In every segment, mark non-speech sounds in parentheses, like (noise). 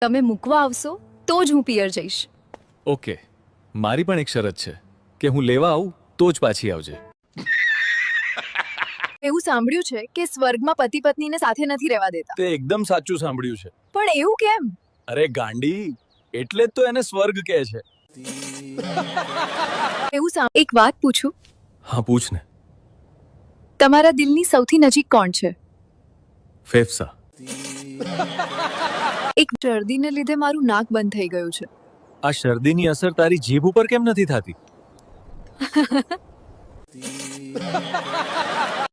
તમે મૂકવા આવશો તો જ હું પિયર જઈશ. ઓકે. મારી પણ એક શરત છે કે હું લેવા આવું તો જ પાછી આવજે. એવું સાંભળ્યું છે કે સ્વર્ગમાં પતિ પત્નીને સાથે નથી રહેવા દેતા. તે એકદમ સાચું સાંભળ્યું છે. પણ એવું કેમ? અરે ગાંડી એટલે જ તો એને સ્વર્ગ કહે છે. એવું સાં- એક વાત પૂછું. હા પૂછ ને. તમારા દિલની સૌથી નજીક કોણ છે? ફેફસા. એક શરદીને લીધે મારું નાક બંધ થઈ ગયું છે. આ શરદીની અસર તારી જીભ ઉપર કેમ નથી થતી?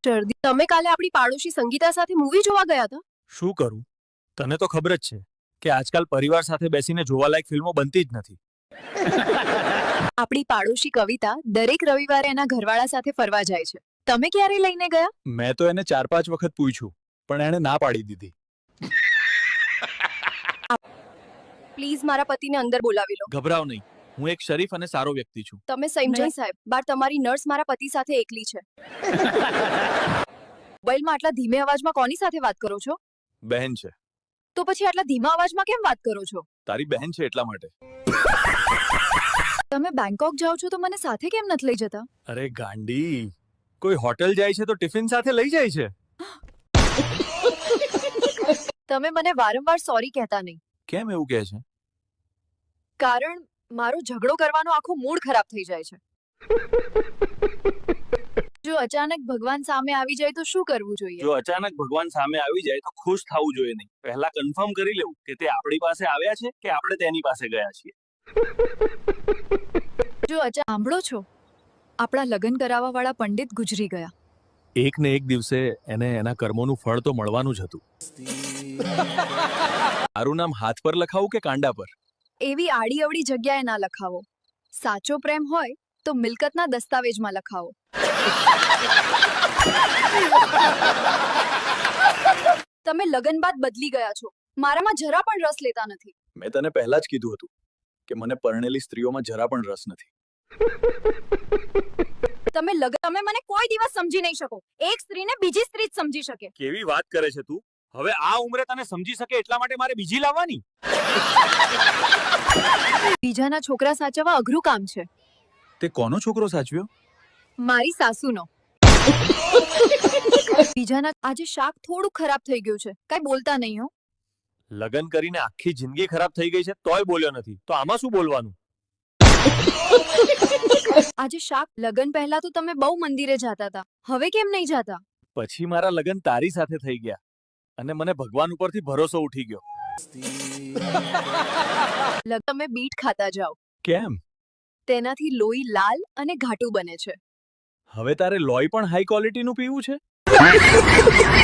શરદી. તમે કાલે આપણી પાડોશી સંગીતા સાથે મૂવી જોવા ગયા હતા? શું કરું? તને તો ખબર જ છે કે આજકાલ પરિવાર સાથે બેસીને જોવાલાયક ફિલ્મો બનતી જ નથી. આપણી પાડોશી કવિતા દરેક રવિવારે એના ઘરવાળા સાથે ફરવા જાય છે. તમે ક્યારે લઈને ગયા? મેં તો એને ચાર પાંચ વખત પૂછ્યું પણ એણે ના પાડી દીધી. પ્લીઝ મારા પતિને અંદર બોલાવી લો. ગભરાવ નહીં. હું એક શરીફ અને સારો વ્યક્તિ છું. તમે સમજણ સાહેબ બાર તમારી નર્સ મારા પતિ સાથે એકલી છે. (laughs) મોબાઈલમાં આટલા ધીમે અવાજમાં કોની સાથે વાત કરો છો? બહેન છે. તો પછી આટલા ધીમા અવાજમાં કેમ વાત કરો છો? તારી બહેન છે એટલા માટે. તમે બેંકોક જાઓ છો તો મને સાથે કેમ નથી લઈ જતા? અરે ગાંડી કોઈ હોટેલ જાય છે તો ટિફિન સાથે લઈ જાય છે. (gasps) તમે મને વારંવાર સોરી કહેતા નહીં. કેમ એવું કહે છે? કારણ મારો ઝઘડો કરવાનો આખો મૂડ ખરાબ થઈ જાય છે. (laughs) જો અચાનક ભગવાન સામે આવી જાય તો શું કરવું જોઈએ? જો અચાનક ભગવાન સામે આવી જાય તો ખુશ થવું જોઈએ નહીં. પહેલા કન્ફર્મ કરી લેવું કે તે આપણી પાસે આવ્યા છે કે આપણે તેની પાસે ગયા છીએ. જો અચા સાંભળો છો? આપણા લગ્ન કરાવવા વાળા પંડિત ગુજરી ગયા. એક ને એક દિવસે એને એના કર્મોનું ફળ તો મળવાનું જ હતું. મારું નામ હાથ પર લખાવું કે કાંડા પર? એવી આડી અવડી જગ્યાએ ના લખાવો. સાચો પ્રેમ હોય તો મિલકતના દસ્તાવેજમાં લખાવો. તમે લગન બાદ બદલી ગયા છો. મારામાં જરા પણ રસ લેતા નથી. મેં તને પહેલા જ કીધું હતું કે મને પરણેલી સ્ત્રીઓમાં જરા પણ રસ નથી. તમે લગ તમે મને કોઈ દિવસ સમજી નહીં શકો. એક સ્ત્રીને બીજી સ્ત્રી જ સમજી શકે. કેવી વાત કરે છે તું? હવે આ ઉંમરે તને સમજી શકે એટલા માટે મારે બીજી લાવવાની? બીજાના છોકરા સાચવવા અઘરું કામ છે. તે કોનો છોકરો સાચવ્યો? મારી સાસુનો. બીજાના આજે શાક થોડું ખરાબ થઈ ગયું છે. કઈ બોલતા નહીં હો. લગ્ન કરીને આખી જિંદગી ખરાબ થઈ ગઈ છે તોય બોલ્યો નથી. તો આમાં શું બોલવાનું? આજે શાક લગન પહેલા તો તમે બહુ મંદિરે જાતા હતા હવે કેમ નહીં જાતા? પછી મારા લગન તારી સાથે થઈ ગયા અને મને ભગવાન ઉપરથી ભરોસો ઉઠી ગયો. (laughs) લગ- તમે બીટ ખાતા જાઓ. કેમ? તેનાથી લોહી લાલ અને ઘાટું બને છે. હવે તારે લોહી પણ હાઈ ક્વોલિટીનું પીવું છે? (laughs)